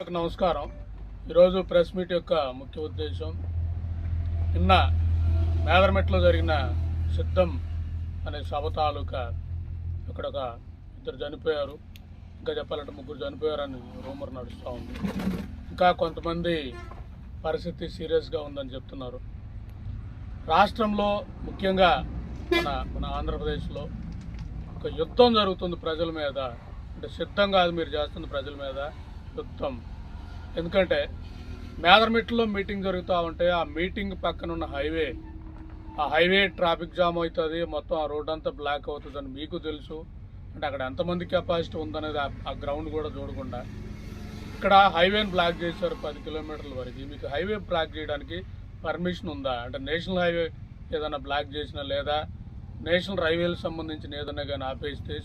నమస్కారం. ఈరోజు press meet యొక్క ముఖ్య ఉద్దేశం నిన్న మేదరమెట్లో జరిగిన సిద్ధం అనే సభ తాలూకా ఇక్కడ ఒక ఇద్దరు చనిపోయారు. ఇంకా చెప్పాలంటే ముగ్గురు చనిపోయారని రూమర్ నడుస్తూ ఉంది. ఇంకా కొంతమంది పరిస్థితి సీరియస్గా ఉందని చెప్తున్నారు. రాష్ట్రంలో ముఖ్యంగా మన మన ఆంధ్రప్రదేశ్లో ఒక యుద్ధం జరుగుతుంది ప్రజల మీద. అంటే సిద్ధం కాదు మీరు చేస్తుంది ప్రజల మీద. యుద్ధం ఎందుకంటే మేదరమిట్లో మీటింగ్ జరుగుతూ ఉంటే ఆ మీటింగ్ పక్కన ఉన్న హైవే ఆ హైవే ట్రాఫిక్ జామ్ అవుతుంది మొత్తం ఆ రోడ్ అంతా బ్లాక్ అవుతుందని మీకు తెలుసు. అంటే అక్కడ ఎంతమంది కెపాసిటీ ఉందనేది ఆ- ఆ గ్రౌండ్ కూడా చూడకుండా. ఇక్కడ హైవేని బ్లాక్ చేశారు పది కిలోమీటర్ల వరకు. మీకు హైవే బ్లాక్ చేయడానికి పర్మిషన్ ఉందా? అంటే నేషనల్ హైవే ఏదైనా బ్లాక్ చేసినా లేదా? నేషనల్ హైవేలకు సంబంధించిన ఏదైనా కానీ ఆపేస్తే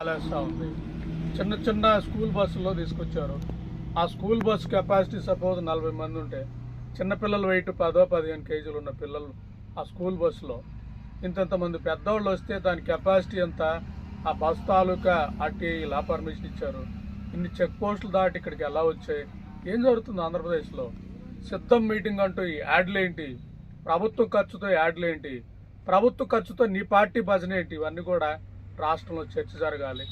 చాలేస్తూ ఉంది. చిన్న చిన్న స్కూల్ బస్సుల్లో తీసుకొచ్చారు. ఆ స్కూల్ బస్సు కెపాసిటీ సపోజ్ నలభై మంది ఉంటే చిన్నపిల్లల వెయిట్ పదో పదిహేను కేజీలు ఉన్న పిల్లలు ఆ స్కూల్ బస్సులో. ఇంతంతమంది పెద్దవాళ్ళు వస్తే దాని కెపాసిటీ ఎంత? ఆ బస్ తాలూకా ఆర్టీఐ ఇలా పర్మిషన్ ఇచ్చారు. ఇన్ని చెక్ పోస్టులు దాటి ఇక్కడికి ఎలా వచ్చాయి? ఏం జరుగుతుంది ఆంధ్రప్రదేశ్లో? సిద్ధం మీటింగ్ అంటూ ఈ యాడ్లు ఏంటి? ప్రభుత్వ ఖర్చుతో యాడ్లు ఏంటి? ప్రభుత్వ ఖర్చుతో నీ పార్టీ భజన ఏంటి? ఇవన్నీ కూడా రాష్ట్రంలో చర్చ జరగాలి.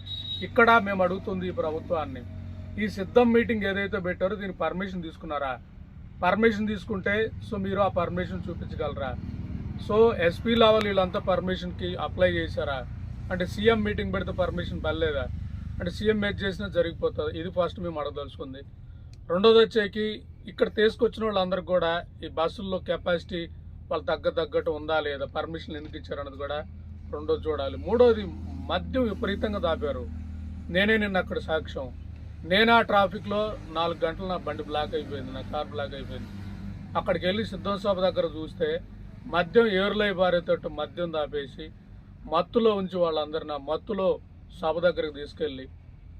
ఇక్కడ మేము అడుగుతుంది ఈ ప్రభుత్వాన్ని. ఈ సిద్ధం మీటింగ్ ఏదైతే పెట్టారో దీనికి పర్మిషన్ తీసుకున్నారా? పర్మిషన్ తీసుకుంటే సో మీరు ఆ పర్మిషన్ చూపించగలరా? సో ఎస్పీ లెవెల్ వీళ్ళంతా పర్మిషన్కి అప్లై చేశారా? అంటే సీఎం మీటింగ్ పెడితే పర్మిషన్ పర్లేదా అంటే సీఎం మెట్ చేసినా జరిగిపోతుంది. ఇది ఫస్ట్ మేము అడగదలుచుకుంది. రెండోది వచ్చేకి ఇక్కడ తీసుకొచ్చిన వాళ్ళందరికీ కూడా ఈ బస్సుల్లో కెపాసిటీ వాళ్ళు తగ్గ తగ్గట్టు ఉందా లేదా? పర్మిషన్ ఎందుకు ఇచ్చారన్నది కూడా రెండోది చూడాలి. మూడోది మద్యం విపరీతంగా దాపారు. నేనే నిన్న అక్కడ సాక్ష్యం. నేను ఆ ట్రాఫిక్లో నాలుగు గంటలు నా బండి బ్లాక్ అయిపోయింది నా కార్ బ్లాక్ అయిపోయింది. అక్కడికి వెళ్ళి సిద్ధం సభ దగ్గర చూస్తే మద్యం ఏరులై బారేతట్టు మద్యం దాపేసి మత్తులో ఉంచి వాళ్ళందరిని నా మత్తులో సభ దగ్గరకు తీసుకెళ్ళి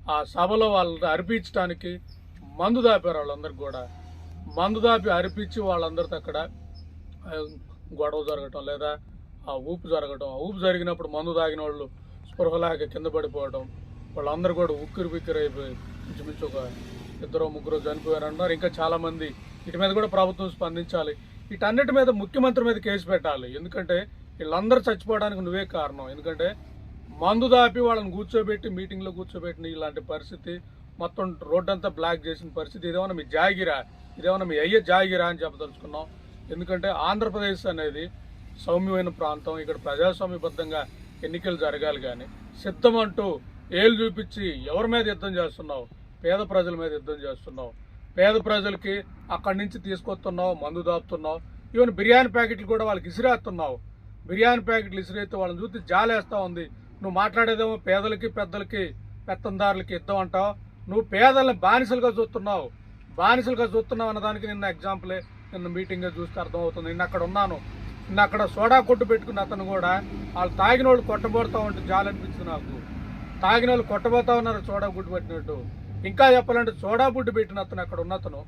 ఆ సభలో వాళ్ళని అర్పించడానికి మందు దాపారు వాళ్ళందరికి కూడా. మందు దాపి అరిపించి వాళ్ళందరితో అక్కడ గొడవ జరగటం లేదా ఆ ఊపు జరగటం. ఆ ఊపు జరిగినప్పుడు మందు తాగిన వాళ్ళు స్పృహలాక కింద పడిపోవడం వాళ్ళందరూ కూడా ఉక్కిరి బిక్కిరి అయిపోయి ఇంచుమించు ఒక ఇద్దరు ముగ్గురు చనిపోయారు అంటారు ఇంకా చాలామంది వీటి మీద కూడా ప్రభుత్వం స్పందించాలి. వీటన్నిటి మీద ముఖ్యమంత్రి మీద కేసు పెట్టాలి. ఎందుకంటే వీళ్ళందరూ చచ్చిపోవడానికి నువ్వే కారణం. ఎందుకంటే మందు దాపి వాళ్ళని కూర్చోబెట్టి మీటింగ్లో కూర్చోబెట్టిన ఇలాంటి పరిస్థితి మొత్తం రోడ్డంతా బ్లాక్ చేసిన పరిస్థితి. ఇదేమన్నా మీ జాగిరా? ఇదేమన్నా మీ అయ్యే జాగిరా అని చెప్పదలుచుకున్నాం. ఎందుకంటే ఆంధ్రప్రదేశ్ అనేది సౌమ్యమైన ప్రాంతం. ఇక్కడ ప్రజాస్వామ్యబద్ధంగా ఎన్నికలు జరగాలి కానీ సిద్ధం అంటూ ఏళ్ళు చూపించి ఎవరి మీద యుద్ధం చేస్తున్నావు? పేద ప్రజల మీద యుద్ధం చేస్తున్నావు. పేద ప్రజలకి అక్కడి నుంచి తీసుకొస్తున్నావు మందు దాపుతున్నావు. ఈవెన్ బిర్యానీ ప్యాకెట్లు కూడా వాళ్ళకి ఇసిరేస్తున్నావు. బిర్యానీ ప్యాకెట్లు ఇసిరేస్తే వాళ్ళని చూసి జాలేస్తా ఉంది. నువ్వు మాట్లాడేదేమో పేదలకి పెద్దలకి పెత్తందారులకి యుద్ధం అంటావు. నువ్వు పేదల్ని బానిసలుగా చూస్తున్నావు. బానిసలుగా చూస్తున్నావు అన్నదానికి నిన్న ఎగ్జాంపులే నిన్న మీటింగ్గా చూస్తే అర్థమవుతుంది. నిన్న అక్కడ ఉన్నాను. అక్కడ సోడా కొట్టు పెట్టుకున్న అతను కూడా వాళ్ళు తాగిన వాళ్ళు కొట్టబోతా ఉంటే జాలి అనిపించింది నాకు. తాగిన వాళ్ళు కొట్టబోతా ఉన్నారు సోడా గుడ్డు పెట్టినట్టు. ఇంకా చెప్పాలంటే సోడా గుడ్డు పెట్టిన అతను అక్కడ ఉన్నతను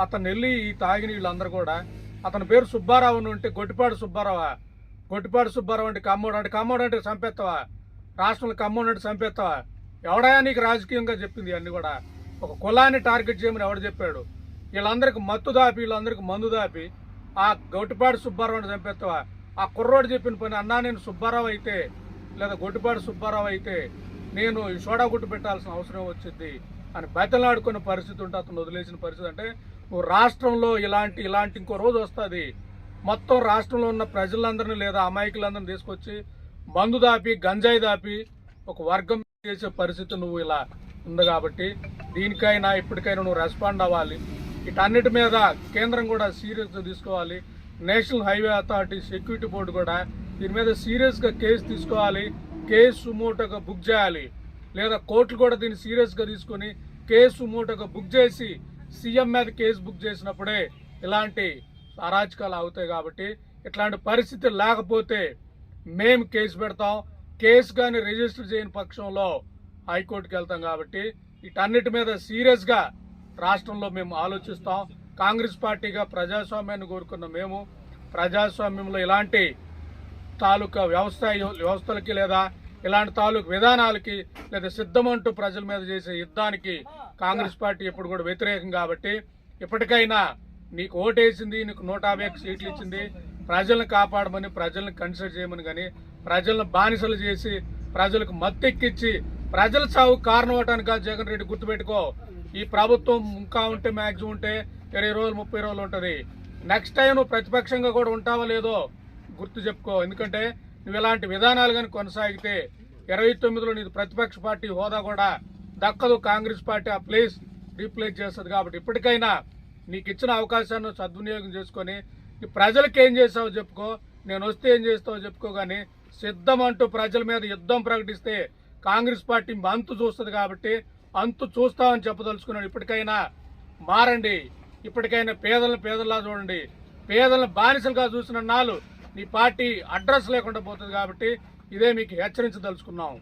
అతను. వెళ్ళి ఈ తాగిన వీళ్ళందరూ కూడా అతని పేరు సుబ్బారావు అని ఉంటే గొట్టిపాడు సుబ్బారావా? గొట్టిపాడు సుబ్బారావు అంటే కమ్మోడు అంటే కమ్మోడు అంటే చంపేస్తావా? రాష్ట్రంలో కమ్మోడు అంటే చంపేస్తావా? ఎవడయా నీకు రాజకీయంగా చెప్పింది అన్ని కూడా? ఒక కులాన్ని టార్గెట్ చేయమని ఎవడు చెప్పాడు? వీళ్ళందరికి మత్తు దాపి వీళ్ళందరికి మందు దాపి ఆ గొట్టిపాడు సుబ్బారావుని చంపేస్తావా? ఆ కుర్రోడు చెప్పిన పని అన్నా నేను సుబ్బారావు అయితే లేదా గొట్టిపాడు సుబ్బారావు అయితే నేను ఈ సోడా గుట్టు పెట్టాల్సిన అవసరం వచ్చింది అని బతలాడుకున్న పరిస్థితి ఉంటే అతను వదిలేసిన పరిస్థితి అంటే నువ్వు రాష్ట్రంలో ఇలాంటి ఇలాంటి ఇంకో రోజు వస్తుంది. మొత్తం రాష్ట్రంలో ఉన్న ప్రజలందరినీ లేదా అమాయకులందరినీ తీసుకొచ్చి మందు దాపి గంజాయి దాపి ఒక వర్గం చేసే పరిస్థితి నువ్వు ఇలా ఉంది కాబట్టి దీనికైనా ఇప్పటికైనా నువ్వు రెస్పాండ్ అవ్వాలి. వీటన్నిటి మీద కేంద్రం కూడా సీరియస్గా తీసుకోవాలి. National highway authority security board కూడా దీని మీద సీరియస్గా కేసు తీసుకోవాలి. కేసు మూటగా బుక్ చేయాలి. లేదా కోర్టులు కూడా దీన్ని సీరియస్గా తీసుకొని కేసు మూటగా బుక్ చేసి సీఎం మీద కేసు బుక్ చేసినప్పుడే ఇలాంటి అరాచకాలు అవుతాయి కాబట్టి ఇట్లాంటి పరిస్థితి లేకపోతే మేము కేసు పెడతాం. కేసు కానీ రిజిస్టర్ చేయని పక్షంలో హైకోర్టుకి వెళ్తాం కాబట్టి వీటన్నిటి మీద సీరియస్గా రాష్ట్రంలో మేము ఆలోచిస్తాం. కాంగ్రెస్ పార్టీగా ప్రజాస్వామ్యాన్ని కోరుకున్న మేము. ప్రజాస్వామ్యంలో ఇలాంటి తాలూకా వ్యవసాయ వ్యవస్థలకి లేదా ఇలాంటి తాలూకు విధానాలకి లేదా సిద్ధమంటూ ప్రజల మీద చేసే యుద్ధానికి కాంగ్రెస్ పార్టీ ఎప్పుడు కూడా వ్యతిరేకం కాబట్టి ఇప్పటికైనా నీకు ఓటేసింది నీకు నూట యాభై సీట్లు ఇచ్చింది. ప్రజలను కాపాడమని ప్రజలను కన్సిడర్ చేయమని కానీ ప్రజలను బానిసలు చేసి ప్రజలకు మత్తెక్కిచ్చి ప్రజల చావు కారణం అవటానికి కాదు జగన్ రెడ్డి గుర్తుపెట్టుకో. ఈ ప్రభుత్వం ఇంకా ఉంటే మ్యాక్సిమం ఉంటే ఇరవై రోజులు ముప్పై రోజులు ఉంటుంది. నెక్స్ట్ టైం నువ్వు ప్రతిపక్షంగా కూడా ఉంటావో లేదో గుర్తు చెప్పుకో. ఎందుకంటే నువ్వు ఇలాంటి విధానాలు కానీ కొనసాగితే ఇరవై తొమ్మిదిలో నీకు ప్రతిపక్ష పార్టీ హోదా కూడా దక్కదు. కాంగ్రెస్ పార్టీ ఆ ప్లేస్ రీప్లేస్ చేస్తుంది కాబట్టి ఇప్పటికైనా నీకు ఇచ్చిన అవకాశాన్ని సద్వినియోగం చేసుకొని ఈ ప్రజలకు ఏం చేసావో చెప్పుకో. నేను వస్తే ఏం చేస్తావో చెప్పుకో కానీ సిద్ధం అంటూ ప్రజల మీద యుద్ధం ప్రకటిస్తే కాంగ్రెస్ పార్టీ మంతు చూస్తుంది కాబట్టి అంతు చూస్తామని చెప్పదలుచుకున్నాను ఇప్పటికైనా మారండి. ఇప్పటికైనా పేదలను పేదల్లా చూడండి. పేదలను బానిసలుగా చూసిన నాలు నీ పార్టీ అడ్రస్ లేకుండా పోతుంది కాబట్టి ఇదే మీకు హెచ్చరించదలుచుకున్నాం.